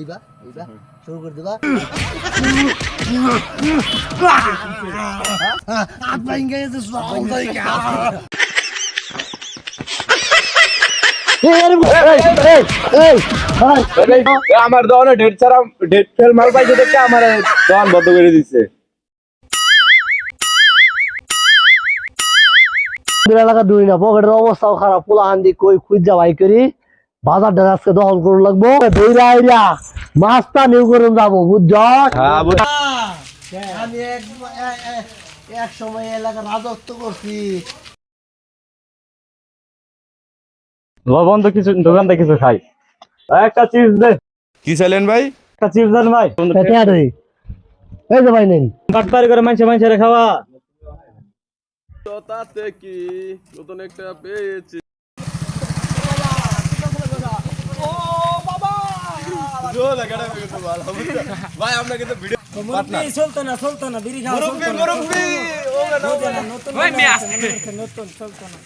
এইবা এইবা শুরু করে দিবা। আপনি ইংরেজি আমার দোকানে ঢের ছাড়া ঢের ফেল মাল পাইছে দেখে আমার দোকান বন্ধ করে দিচ্ছে এলাকা দুই না পকেটের অবস্থাও খারাপ পোলা হান্দি কই খুঁজা ভাই করি। বাজারটা আজকে দখল করুন লাগবো। ধৈরা আইরা মাছটা নিউ করুন যাব বুঝছ? হ্যাঁ আমি এক এ- এ- এক সময় এলাকা রাজত্ব করছি। লবণ তো কিছু দোকান থেকে কিছু খাই একটা চিপস দে। কি চাইলেন ভাই? একটা চিপস দেন ভাই। এই যে ভাই নেন। করে খাওয়া। তাতে কি নতুন একটা পেয়েছি। ভাই আমরা কিন্তু ভিডিও চলতো না নতুন নতুন চলতো না